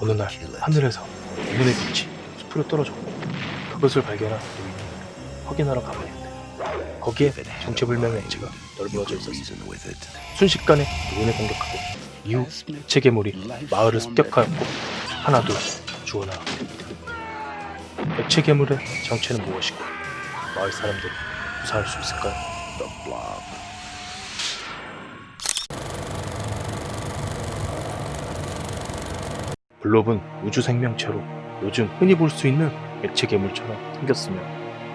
어느 날 하늘에서 문의 빛이 숲으로 떨어졌고 그것을 발견한 노인이 확인하러 가보는데 거기에 정체불명의 액체가 널브러져 있었습니다. 순식간에 노인을 공격하고 이후 액체 괴물이 마을을 습격하였고 하나 둘 죽어나갔습니다. 액체 괴물의 정체는 무엇이고 마을 사람들이 무사할 수 있을까요? 블롭은 우주 생명체로 요즘 흔히 볼 수 있는 액체 괴물처럼 생겼으며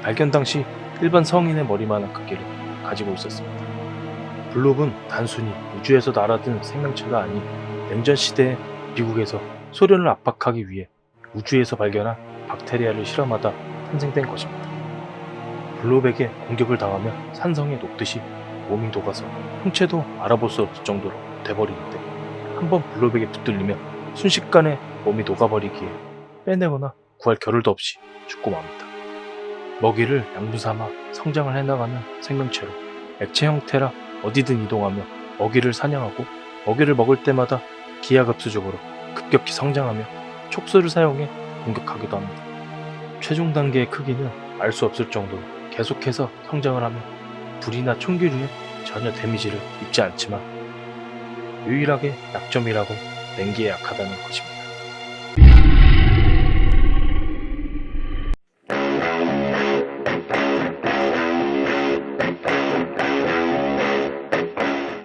발견 당시 일반 성인의 머리만한 크기를 가지고 있었습니다. 블롭은 단순히 우주에서 날아든 생명체가 아닌 냉전 시대에 미국에서 소련을 압박하기 위해 우주에서 발견한 박테리아를 실험하다 탄생된 것입니다. 블롭에게 공격을 당하면 산성에 녹듯이 몸이 녹아서 형체도 알아볼 수 없을 정도로 돼버리는데 한번 블롭에게 붙들리면 순식간에 몸이 녹아버리기에 빼내거나 구할 겨를도 없이 죽고 맙니다. 먹이를 양분 삼아 성장을 해나가는 생명체로 액체 형태라 어디든 이동하며 먹이를 사냥하고 먹이를 먹을 때마다 기하급수적으로 급격히 성장하며 촉수를 사용해 공격하기도 합니다. 최종 단계의 크기는 알 수 없을 정도로 계속해서 성장을 하며 불이나 총기류에 전혀 데미지를 입지 않지만 유일하게 약점이라고 냉기에 약하다는 것입니다.